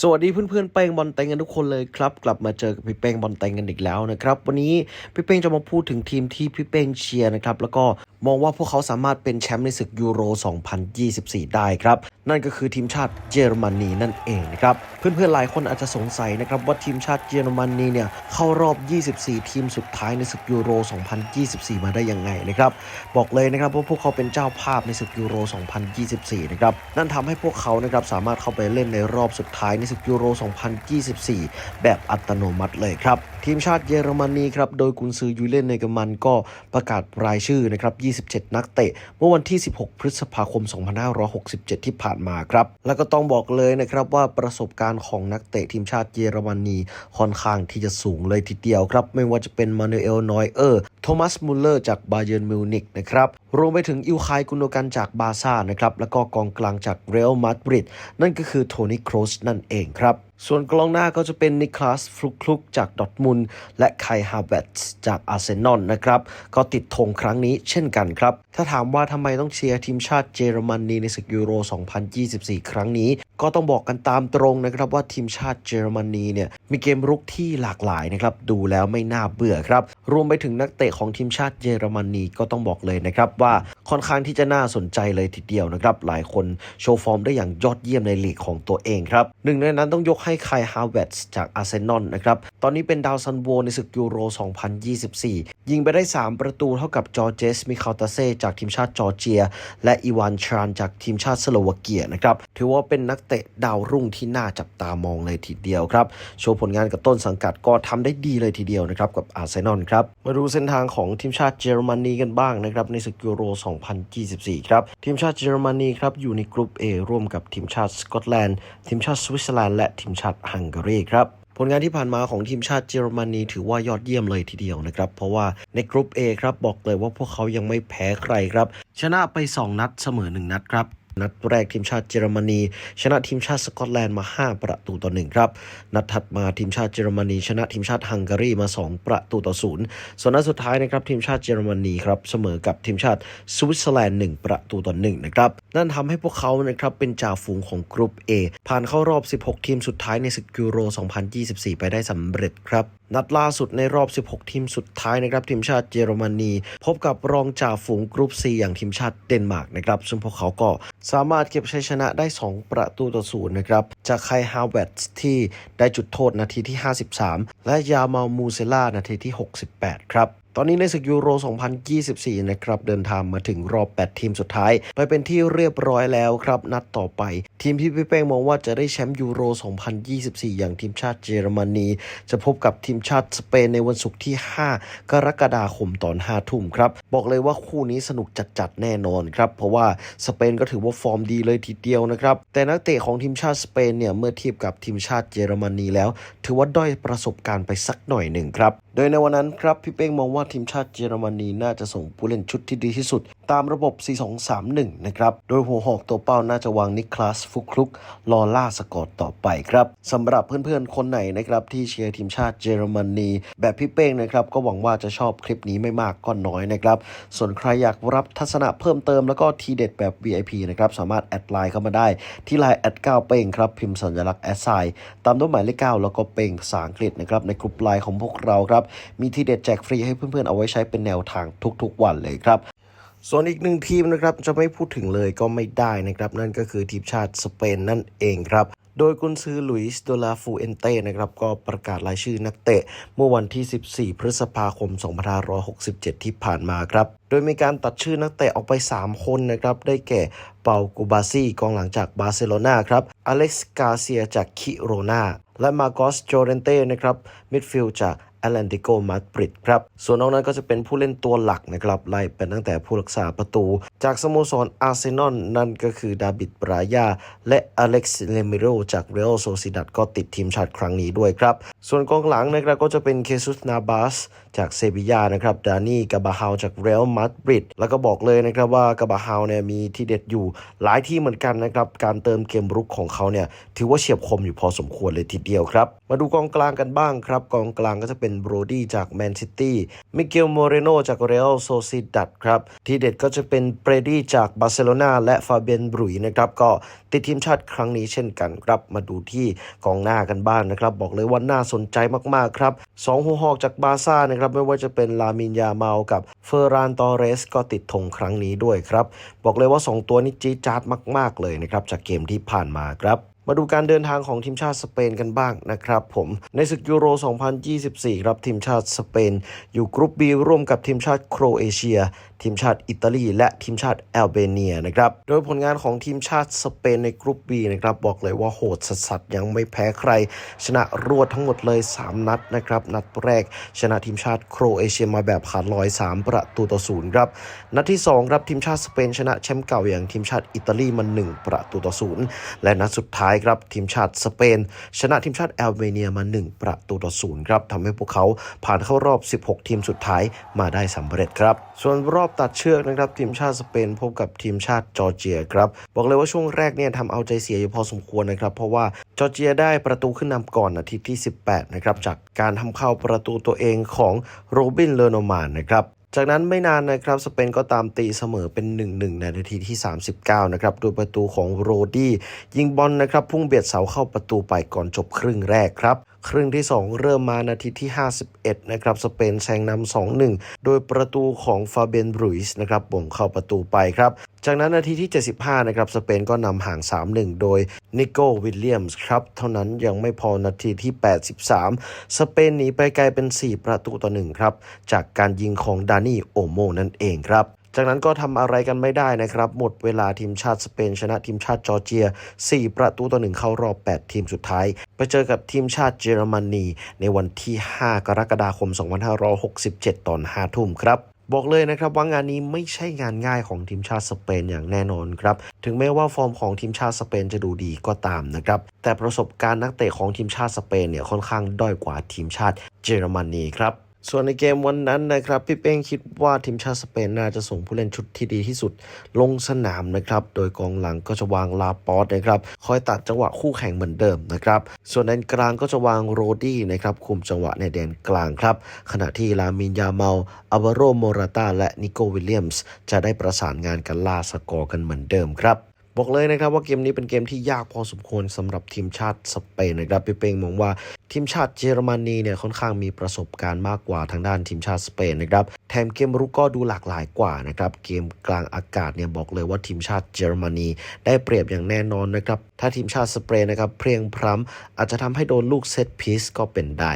สวัสดีเพื่อนๆเป้งบอลเต็งกันทุกคนเลยครับ กลับมาเจอกับพี่เป้งบอลเต็งกันอีกแล้วนะครับวันนี้พี่เป้งจะมาพูดถึงทีมที่พี่เป้งเชียร์นะครับแล้วก็มองว่าพวกเขาสามารถเป็นแชมป์ในศึกยูโร 2024 ได้ครับ นั่นก็คือทีมชาติเยอรมนีนั่นเองนะครับเพื่อนๆหลายคนอาจจะสงสัยนะครับว่าทีมชาติเยอรมนีเนี่ยเข้ารอบ 24 ทีมสุดท้ายในศึกยูโร 2024 มาได้ยังไงนะครับบอกเลยนะครับว่าพวกเขาเป็นเจ้าภาพในศึกยูโร 2024 นะครับนั่นทำให้พวกเขานะครับสามารถเข้าไปเล่นในรอบสุดท้ายในศึกยูโร 2024 แบบอัตโนมัติเลยครับ ทีมชาติเยอรมนีครับ โดยกุนซือยูเลนเนกมันก็ประกาศรายชื่อนะครับ 27 นักเตะ เมื่อวันที่ 16 พฤษภาคม 2567 ที่ผ่านมาครับ แล้วก็ต้องบอกเลยนะครับว่าประสบการณ์ของนักเตะทีมชาติเยอรมนีค่อนข้างที่จะสูงเลยทีเดียวครับ ไม่ว่าจะเป็นมานูเอลนอยเออร์โทมัสมุลเลอร์จากบาเยิร์นมิวนิกนะครับรวมไปถึงอิลคายกุนโดกันจากบาซ่านะครับแล้วก็กองกลางจากเรอัลมาดริดนั่นก็คือโทนี่โครสนั่นเองครับ ส่วนกลองหน้าก็จะเป็นนิคลัสฟลุกคลุกจากดอทมุนและไคฮาเวตจากอาร์เซนอลนะครับ ก็ติดธงครั้งนี้เช่นกันครับ ถ้าถามว่าทำไมต้องเชียร์ทีมชาติเยอรมนีในศึกยูโร 2024 ครั้งนี้ ก็ต้องบอกกันตามตรงนะครับว่าทีมชาติเยอรมนีเนี่ยมีเกมรุกที่หลากหลายนะครับ ดูแล้วไม่น่าเบื่อครับ รวมไปถึงนักเตะของทีมชาติเยอรมนีก็ต้องบอกเลยนะครับว่าค่อนข้างที่จะน่าสนใจเลยทีเดียวนะครับหลายคนโชว์ฟอร์มได้อย่างยอดเยี่ยมในลีกของตัวเองครับหนึ่งในนั้นต้องยกให้ไคฮาเวตส์จากอาร์เซนอลนะครับ ตอนนี้เป็นดาวซันโวในศึกยูโร 2024 ยิงไปได้ 3 ประตูเท่ากับจอร์เจสมิคาลตาเซจากทีมชาติจอร์เจีย และอีวานชรานจากทีมชาติสโลวาเกียนะครับถือว่าเป็นนักเตะดาวรุ่งที่น่าจับตามองเลยทีเดียวครับ โชว์ผลงานกับต้นสังกัดก็ทำได้ดีเลยทีเดียวนะครับกับอาร์เซนอลครับ มาดูเส้นทางของทีมชาติเยอรมนีกันบ้างนะครับในศึกยูโร 2024 ครับ ทีมชาติเยอรมนีครับอยู่ในกลุ่ม A ร่วมกับทีมชาติสกอตแลนด์ ทีมชาติสวิตเซอร์แลนด์และทีมชาติฮังการีครับ ผลงานที่ผ่านมาของทีมชาติเยอรมนีถือว่ายอดเยี่ยมเลยทีเดียวนะครับ เพราะว่าในกลุ่ม A ครับบอกเลยว่าพวกเขายังไม่แพ้ใครครับ ชนะไป 2 นัดเสมอ 1 นัดครับ นัดแรกทีมชาติเยอรมนี ชนะทีมชาติสกอตแลนด์มา 5 ประตูต่อ1ครับ นัดถัดมาทีมชาติเยอรมนี ชนะทีมชาติฮังการีมา 2 ประตูต่อ0ส่วนนัดสุดท้ายนะครับทีมชาติเยอรมนีครับเสมอกับทีมชาติสวิตเซอร์แลนด์1ประตูต่อ1นะครับนั่นทำให้พวกเขานะครับเป็นจ่าฝูงของกลุ่ม A ผ่านเข้ารอบ 16 ทีมสุดท้ายในศึกยูโร 2024 ไปได้สำเร็จครับนัดล่าสุดในรอบ 16 ทีมสุดท้ายนะครับทีมชาติเยอรมนี พบกับรองจ่าฝูงกรุ๊ป C อย่างทีมชาติเดนมาร์กนะครับ ซึ่งพวกเขาก็สามารถเก็บชัยชนะได้ 2 ประตูต่อศูนย์นะครับ จากไคฮาวเวตส์ที่ได้จุดโทษนาทีที่ 53 และยามามูเซล่านาทีที่ 68 ครับ ตอนนี้ในศึกยูโร 2024 นะครับเดินทางมาถึงรอบ 8 ทีมสุดท้าย ไปเป็นที่เรียบร้อยแล้วครับ นัดต่อไป ทีมที่พี่เป้งมองว่าจะได้แชมป์ยูโร 2024 อย่างทีมชาติเยอรมนี จะพบกับทีมชาติสเปนในวันศุกร์ที่ 5 กรกฎาคมตอน 5 ทุ่มครับ บอกเลยว่าคู่นี้สนุกจัดๆแน่นอนครับ เพราะว่าสเปนก็ถือว่าฟอร์มดีเลยทีเดียวนะครับ แต่นักเตะของทีมชาติสเปนเนี่ยเมื่อเทียบกับทีมชาติเยอรมนีแล้ว ถือว่าด้อยประสบการณ์ไปสักหน่อยหนึ่งครับ โดยในวันนั้นครับพี่เป้งมองว่าทีมชาติเยอรมนีน่าจะส่งผู้เล่นชุดที่ดีที่สุด ตามระบบ 4-2-3-1 นะครับ โดยหัวหอกตัวเป้าน่าจะวางนิคลัสฟุกคลุกรอล่าสกอร์ต่อไปครับสำหรับเพื่อนๆ คนไหนนะครับ ที่เชียร์ทีมชาติเยอรมนีแบบพี่เป้งนะครับ ก็หวังว่าจะชอบคลิปนี้ไม่มากก็น้อยนะครับ ส่วนใครอยากรับทัศนะเพิ่มเติมแล้วก็ทีเด็ดแบบ VIP นะครับ สามารถแอดไลน์เข้ามาได้ ที่ไลน์แอด9เป้งครับ พิมพ์สัญลักษณ์แอดไซน์ตามด้วยหมายเลข9แล้วก็เป้งภาษาอังกฤษนะครับในกลุ่มไลน์ของพวกเราครับมีทีเด็ดแจกฟรีให้เพื่อนๆเอาไว้ใช้เป็นแนวทางทุกๆ วันเลยครับ ส่วนอีกหนึ่งทีมนะครับจะไม่พูดถึงเลยก็ไม่ได้นะครับ นั่นก็คือทีมชาติสเปนนั่นเองครับ โดยกุนซือหลุยส์โดลาฟูเอนเต้นะครับก็ประกาศรายชื่อนักเตะ เมื่อวันที่ 14 พฤษภาคม 2567 ที่ผ่านมาครับ โดยมีการตัดชื่อนักเตะออกไป 3 คนนะครับ ได้แก่เปากูบาซี่กองหลังจากบาร์เซโลนาครับ อเล็กซ์กาเซียจากคิโรนาและมาโกสโจเรนเต้นะครับมิดฟิลด์จาก แอตแลนติโกมาดริดครับ ส่วนนอกนั้นก็จะเป็นผู้เล่นตัวหลักนะครับ ไล่ไปตั้งแต่ผู้รักษาประตู จากสโมสรอาร์เซนอลนั่นก็คือดาบิดบรายา และอเล็กซ์เลมิโรจากเรอัลโซซิดัดก็ติดทีมชาติครั้งนี้ด้วยครับ ส่วนกองหลังนะครับก็จะเป็นเคซุสนาบาสจากเซบียานะครับดานี่กาบาฮาวจากเรอัลมาดริดแล้วก็บอกเลยนะครับว่ากาบาฮาวเนี่ยมีที่เด็ดอยู่หลายที่เหมือนกันนะครับการเติมเกมรุกของเขาเนี่ยถือว่าเฉียบคมอยู่พอสมควรเลยทีเดียวครับมาดูกองกลางกันบ้างครับกองกลางก็จะเป็นบรดี้จากแมนซิตี้มิเกลโมเรโนจากเรอัลโซซิดัดครับ ที่เด็ดก็จะเป็นเบรดี้จากบาร์เซโลนาและฟาเบียนบรุยนะครับ ก็ติดทีมชาติครั้งนี้เช่นกันครับ มาดูที่กองหน้ากันบ้างนะครับ บอกเลยว่าน่าสนใจมากๆครับสองหัวหอกจากบาซ่านะครับ ไม่ว่าจะเป็นลามินยาเมากับเฟอร์รานตอเรสก็ติดธงครั้งนี้ด้วยครับ บอกเลยว่า 2 ตัวนี้จี๊ดจ๊าดมาก ๆ เลยนะครับ จากเกมที่ผ่านมาครับ มาดูการเดินทางของทีมชาติสเปนกันบ้างนะครับผมในศึกยูโร 2024 ครับทีมชาติสเปน อยู่กรุ๊ป B ร่วมกับทีมชาติโครเอเชีย ทีมชาติอิตาลี และทีมชาติแอลเบเนียนะครับโดยผลงานของทีมชาติสเปนในกรุ๊ป B นะครับบอกเลยว่าโหดสัสๆยังไม่แพ้ใคร ชนะรวดทั้งหมดเลย 3 นัดนะครับนัดแรกชนะทีมชาติโครเอเชียมาแบบขาดลอย 3 ประตูต่อศูนย์ครับนัดที่2ครับทีมชาติสเปนชนะแชมป์เก่าอย่างทีมชาติอิตาลีมา1ประตูต่อศูนย์และนัดสุดท้ายครับทีมชาติสเปน ชนะทีมชาติแอลเบเนียมา 1 ประตูต่อศูนย์ครับทำให้พวกเขาผ่านเข้ารอบ 16 ทีมสุดท้ายมาได้สำเร็จครับ ส่วนรอบตัดเชือกนะครับทีมชาติสเปนพบกับทีมชาติจอร์เจียครับบอกเลยว่าช่วงแรกเนี่ยทำเอาใจเสียอยู่พอสมควรนะครับเพราะว่าจอร์เจียได้ประตูขึ้นนำก่อนนาทีที่ 18 นะครับ จากการทำเข้าประตูตัวเองของโรบินเลโนมานนะครับ จากนั้นไม่นานนะครับสเปนก็ตามตีเสมอเป็น 1-1 ในนาทีที่ 39 นะครับโดยประตูของโรดี้ยิงบอลนะครับพุ่งเบียดเสาเข้าประตูไปก่อนจบครึ่งแรกครับ ครึ่งที่ 2 เริ่มมานาทีที่ 51 นะครับสเปนแซงนำ2-1 โดยประตูของฟาเบนบรุยส์นะครับบ่งเข้าประตูไปครับ จากนั้นนาทีที่ 75 นะครับ สเปนก็นำห่าง 3-1 โดยนิโก้วิลเลียมส์ครับ เท่านั้นยังไม่พอนาทีที่ 83 สเปนหนีไปไกลเป็น 4 ประตูต่อ 1 ครับ จากการยิงของดานี่โอโมนั่นเองครับจากนั้นก็ทำอะไรกันไม่ได้นะครับ หมดเวลาทีมชาติสเปนชนะทีมชาติจอร์เจีย 4 ประตูต่อ1เข้ารอบ 8 ทีมสุดท้าย ไปเจอกับทีมชาติเยอรมนีในวันที่ 5 กรกฎาคม 2567 ตอน 5 ทุ่มครับ บอกเลยนะครับว่างานนี้ไม่ใช่งานง่ายของทีมชาติสเปนอย่างแน่นอนครับ ถึงแม้ว่าฟอร์มของทีมชาติสเปนจะดูดีก็ตามนะครับ แต่ประสบการณ์นักเตะของทีมชาติสเปนเนี่ยค่อนข้างด้อยกว่าทีมชาติเยอรมนีครับส่วนในเกมวันนั้นนะครับพี่เป้งคิดว่าทีมชาติสเปนน่าจะส่งผู้เล่นชุดที่ดีที่สุดลงสนามนะครับ โดยกองหลังก็จะวางลาปอสนะครับ คอยตัดจังหวะคู่แข่งเหมือนเดิมนะครับ ส่วนแดนกลางก็จะวางโรดี้นะครับ คุมจังหวะในแดนกลางครับ ขณะที่ลามินยาเมาอาวาโรโมราตาและนิโกวิลเลียมส์จะได้ประสานงานกันล่าสกอร์กันเหมือนเดิมครับ บอกเลยนะครับว่าเกมนี้เป็นเกมที่ยากพอสมควรสำหรับทีมชาติสเปนนะครับพี่เป้งมองว่าทีมชาติเยอรมนีเนี่ยค่อนข้างมีประสบการณ์มากกว่าทางด้านทีมชาติสเปนนะครับแถมเกมรุกก็ดูหลากหลายกว่านะครับเกมกลางอากาศเนี่ยบอกเลยว่าทีมชาติเยอรมนีได้เปรียบอย่างแน่นอนนะครับถ้าทีมชาติสเปนนะครับเพรียงพร้ำอาจจะทำให้โดนลูกเซตพีซก็เป็นได้